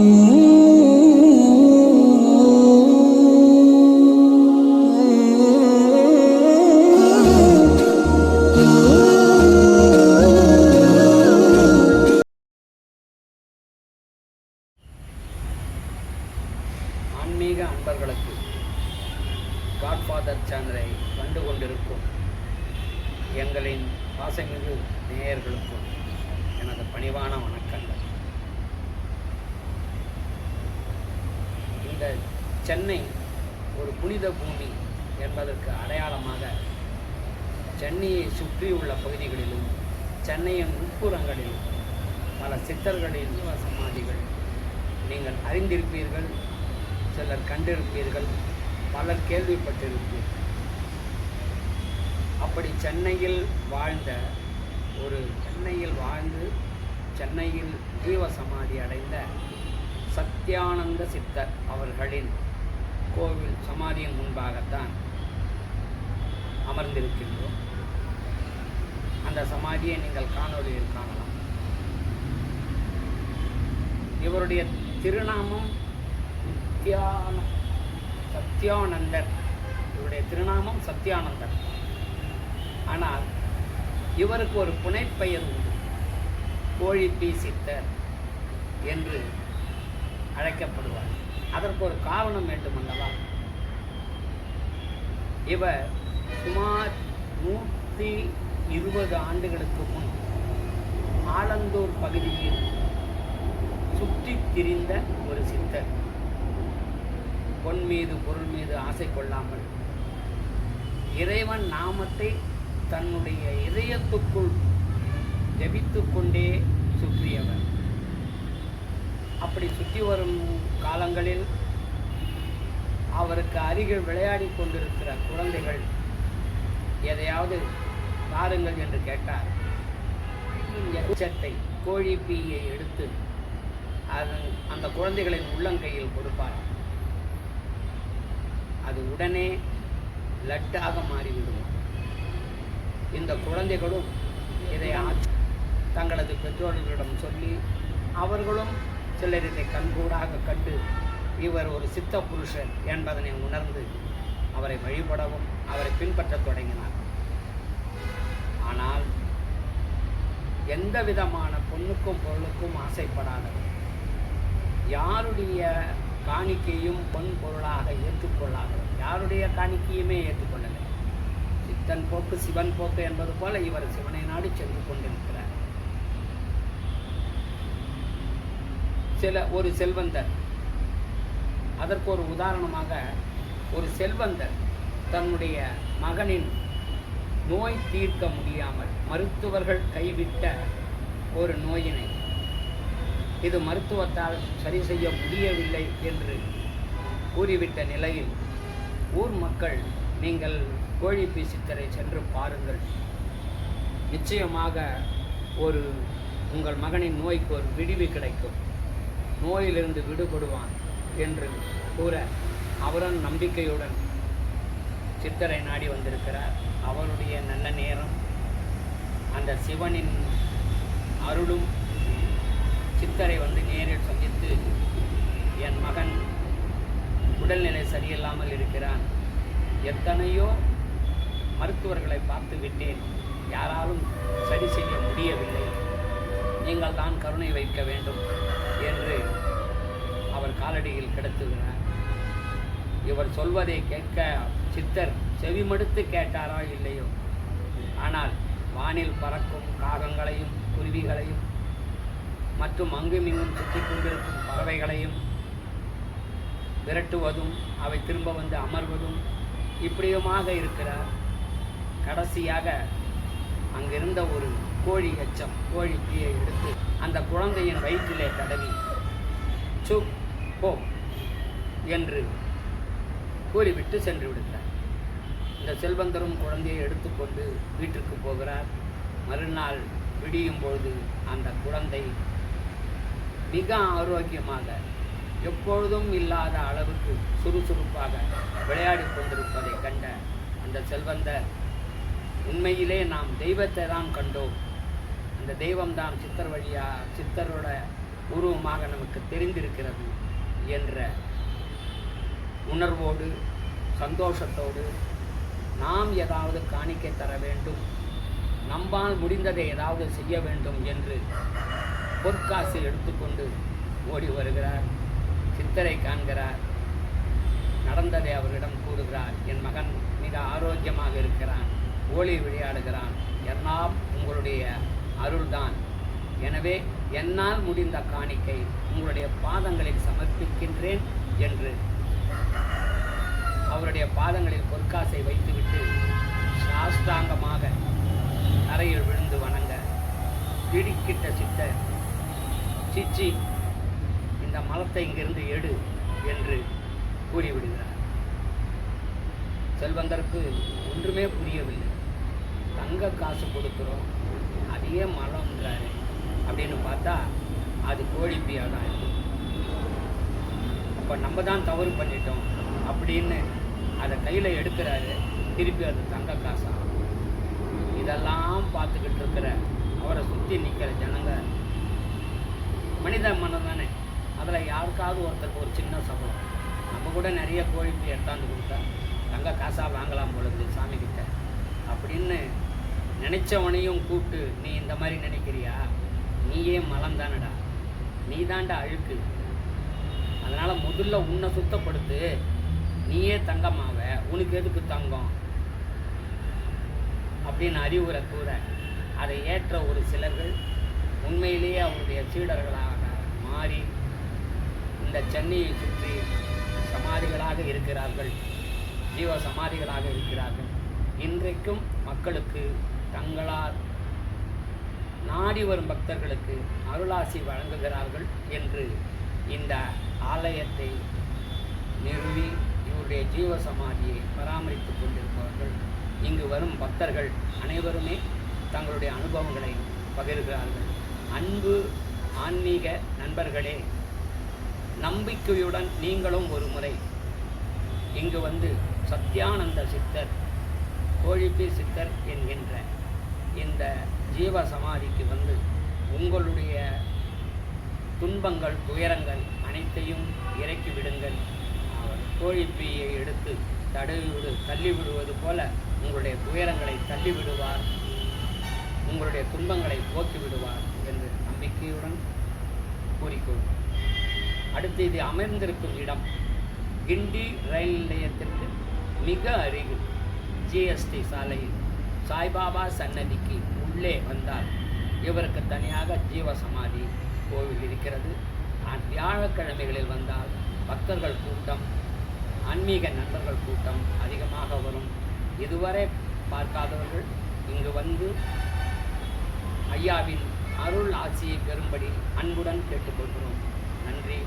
ஆன்மீக அன்பர்களுக்கு காட்ஃபாதர் சேனலை கண்டு கொண்டிருக்கும் எங்களின் ஆசைமிகு நேயர்களுக்கும் எனது பணிவான வணக்கங்கள். இந்த சென்னை ஒரு புனித பூமி என்பதற்கு அடையாளமாக சென்னையை சுற்றியுள்ள பகுதிகளிலும் சென்னையின் உட்புறங்களிலும் பல சித்தர்களின் சமாதிகள் நீங்கள் அறிந்திருப்பீர்கள் சிலர் கண்டிருப்பீர்கள் பலர் கேள்விப்பட்டிருப்பீர்கள். அப்படி சென்னையில் வாழ்ந்த ஒரு சென்னையில் வாழ்ந்து சென்னையில் ஜீவ சமாதி அடைந்த சத்யானந்த சித்தர் அவர்களின் கோவில் சமாதியின் முன்பாகத்தான் அமர்ந்திருக்கின்றோம். அந்த சமாதியை நீங்கள் காணொலியில் காணலாம். இவருடைய திருநாமம் நித்யான சத்யானந்தர். இவருடைய திருநாமம் சத்யானந்தர். ஆனால் இவருக்கு ஒரு புனைப்பெயர் உண்டு. கோழிப்பி சித்தர் என்று அழைக்கப்படுவார். அதற்கு ஒரு காரணம் வேண்டும் அல்லவா இவர் சுமார் நூற்றி இருபது ஆண்டுகளுக்கு முன் ஆலந்தூர் பகுதியில் சுற்றி திரிந்த ஒரு சித்தர். பொன் மீது பொருள் மீது ஆசை கொள்ளாமல் இறைவன் நாமத்தை தன்னுடைய இதயத்துக்குள் ஜபித்துக் கொண்டே சுற்றியவர். அப்படி சுற்றி வரும் காலங்களில் அவருக்கு அருகில் விளையாடி கொண்டிருக்கிற குழந்தைகள் எதையாவது பாருங்கள் என்று கேட்டார். எச்சத்தை கோழி பீயை எடுத்து அது அந்த குழந்தைகளின் உள்ளங்கையில் கொடுப்பார். அது உடனே லட்டாக மாறிவிடும். இந்த குழந்தைகளும் இதை தங்களது பெற்றோர்களிடம் சொல்லி அவர்களும் சிலர் இதை கண்கூடாக கண்டு இவர் ஒரு சித்த புருஷன் என்பதனை உணர்ந்து அவரை வழிபடவும் அவரை பின்பற்றத் தொடங்கினார். ஆனால் எந்த விதமான பொண்ணுக்கும் பொருளுக்கும் ஆசைப்படாதவர். யாருடைய காணிக்கையும் பொன் பொருளாக ஏற்றுக்கொள்ளாதவர். யாருடைய காணிக்கையுமே ஏற்றுக்கொள்ளலை சித்தன் போக்கு சிவன் போக்கு என்பது போல இவர் சிவனை நாடி சென்று கொண்டிருக்கிறார். சில ஒரு செல்வந்தர். அதற்கு ஒரு உதாரணமாக ஒரு செல்வந்தர் தன்னுடைய மகனின் நோய் தீர்க்க முடியாமல் மருத்துவர்கள் கைவிட்ட ஒரு நோயினை. இது மருத்துவத்தால் சரி செய்ய முடியவில்லை என்று கூறிவிட்ட நிலையில் ஊர் மக்கள் நீங்கள் கோழி சித்தரை சென்று பாருங்கள். நிச்சயமாக ஒரு உங்கள் மகனின் நோய்க்கு ஒரு விடிவு கிடைக்கும். நோயிலிருந்து விடுபடுவான் என்று கூற அவரும் நம்பிக்கையுடன் சித்தரை நாடி வந்திருக்கிறார். அவருடைய நல்ல நேரம் அந்த சிவனின் அருளும் சித்தரை வந்து நேரில் சந்தித்து என் மகன் உடல்நிலை சரியில்லாமல் இருக்கிறான். எத்தனையோ மருத்துவர்களை பார்த்து விட்டேன். யாராலும் சரி செய்ய முடியவில்லை. நீங்கள் தான் கருணை வைக்க வேண்டும். என்று அவர் காலடியில் கிடத்துகிறார். இவர் சொல்வதை கேட்க சித்தர் செவிமடுத்து கேட்டாரா இல்லையோ? ஆனால் வானில் பறக்கும் காகங்களையும் குருவிகளையும் மற்றும் அங்குமிங்கும் சுற்றி கொண்டிருக்கும் பறவைகளையும் விரட்டுவதும் அவை திரும்ப வந்து அமர்வதும் இப்படியுமாக இருக்கிறார். கடைசியாக அங்கிருந்த ஒரு கோழி எச்சம் கோழி தீயை எடுத்து அந்த குழந்தையின் வயிற்றிலே தடவி. சு போ என்று கூறிவிட்டு சென்று விடுகிறார். இந்த செல்வந்தரும் குழந்தையை எடுத்துக்கொண்டு வீட்டிற்கு போகிறார். மறுநாள் விடியும் பொழுது அந்த குழந்தை மிக ஆரோக்கியமாக எப்பொழுதும் இல்லாத அளவுக்கு சுறுசுறுப்பாக விளையாடி கொண்டிருப்பதை கண்ட அந்த செல்வந்தர் உண்மையிலே நாம் தெய்வத்தை தான் கண்டோம். தெய்வம் தெய்வம்தான் சித்தர் வழியா சித்தரோட உருவமாக நமக்கு தெரிந்திருக்கிறது என்ற உணர்வோடு சந்தோஷத்தோடு நாம் ஏதாவது காணிக்கை தர வேண்டும் நம்பால் முடிந்ததை ஏதாவது செய்ய வேண்டும் என்று பொற்காசு எடுத்துக்கொண்டு ஓடி வருகிறார் சித்தரை காண்கிறார் நடந்ததை அவரிடம் கூறுகிறார். என் மகன் மிக ஆரோக்கியமாக இருக்கிறான் ஓலி விளையாடுகிறான். எல்லாம் உங்களுடைய அருள்தான். எனவே என்னால் முடிந்த காணிக்கை உங்களுடைய பாதங்களில் சமர்ப்பிக்கின்றேன் என்று. அவருடைய பாதங்களில் பொற்காசை வைத்துவிட்டு சாஷ்டாங்கமாக தரையில் விழுந்து வணங்க திடுக்கிட்ட சித்தர் சிச்சி இந்த மலத்தை இங்கிருந்து எடு என்று கூறிவிடுகிறார். செல்வந்தருக்கு ஒன்றுமே புரியவில்லை. தங்க காசு கொடுக்குறோம். பெரிய மலம்ன்றாரு அப்படின்னு பார்த்தா அது கோழிப்பியாக தான் இருக்கு அப்போ நம்ம தான் தவறு பண்ணிட்டோம் அப்படின்னு அதை கையில் எடுக்கிறாரு. திருப்பி அது தங்க காசா. இதெல்லாம் பார்த்துக்கிட்டு இருக்கிற அவரை சுற்றி நிற்கிற ஜனங்க மனித மனம் தானே. அதில் யாருக்காவது ஒருத்தருக்கு ஒரு சின்ன சம்பளம் நம்ம கூட நிறைய கோழிப்பு எடுத்தாந்து கொடுத்தா தங்க காசாக வாங்கலாம் பொழுது சாமி கிட்ட. அப்படின்னு நினைச்சவனையும் கூப்பிட்டு நீ இந்த மாதிரி நினைக்கிறியா? நீயே மலம் தானடா நீ தாண்டா அழுக்கு. அதனால் முதல்ல உன்னை சுத்தப்படுத்து. நீயே தங்கமாவ உனக்கு எதுக்கு தங்கம்? அப்படின்னு அறிவுரை கூற அதை ஏற்ற ஒரு சிலர்கள் உண்மையிலேயே அவருடைய சீடர்களாக மாறி இந்த சென்னையை சுற்றி சமாதிகளாக இருக்கிறார்கள். ஜீவ சமாதிகளாக இருக்கிறார்கள். இன்றைக்கும் மக்களுக்கு தங்களால் நாடி வரும் பக்தர்களுக்கு அருளாசி வழங்குகிறார்கள் என்று இந்த ஆலயத்தை நிறுவி இவருடைய ஜீவ சமாதியை பராமரித்துக் கொண்டிருப்பவர்கள் இங்கு வரும் பக்தர்கள் அனைவருமே தங்களுடைய அனுபவங்களை பகிர்கிறார்கள். அன்பு ஆன்மீக நண்பர்களே நம்பிக்கையுடன் நீங்களும் ஒரு முறை இங்கு வந்து சத்யானந்த சித்தர் கோழிப்பி சித்தர் என்கின்ற இந்த ஜீவ சமாதிக்கு வந்து உங்களுடைய துன்பங்கள் துயரங்கள் அனைத்தையும் இறக்கி விடுங்கள். அவர் கோழிப்பியை எடுத்து தடவிவிடு தள்ளி விடுவது போல உங்களுடைய துயரங்களை தள்ளி விடுவார். உங்களுடைய துன்பங்களை போக்கி விடுவார் என்று நம்பிக்கையுடன் கூறிக்கொள். அடுத்து இது அமர்ந்திருக்கும் இடம். கிண்டி ரயில் நிலையத்திற்கு மிக அருகில் ஜிஎஸ்டி சாலையில் சாய்பாபா சன்னதிக்கு உள்ளே வந்தால் இவருக்கு தனியாக ஜீவசமாதி கோவில் இருக்கிறது. நான் வியாழக்கிழமைகளில் வந்தால் பக்தர்கள் கூட்டம் ஆன்மீக நண்பர்கள் கூட்டம் அதிகமாக வரும். இதுவரை பார்க்காதவர்கள் இங்கு வந்து ஐயாவின் அருள் ஆசியை பெறும்படி அன்புடன் கேட்டுக்கொள்கிறோம். நன்றி.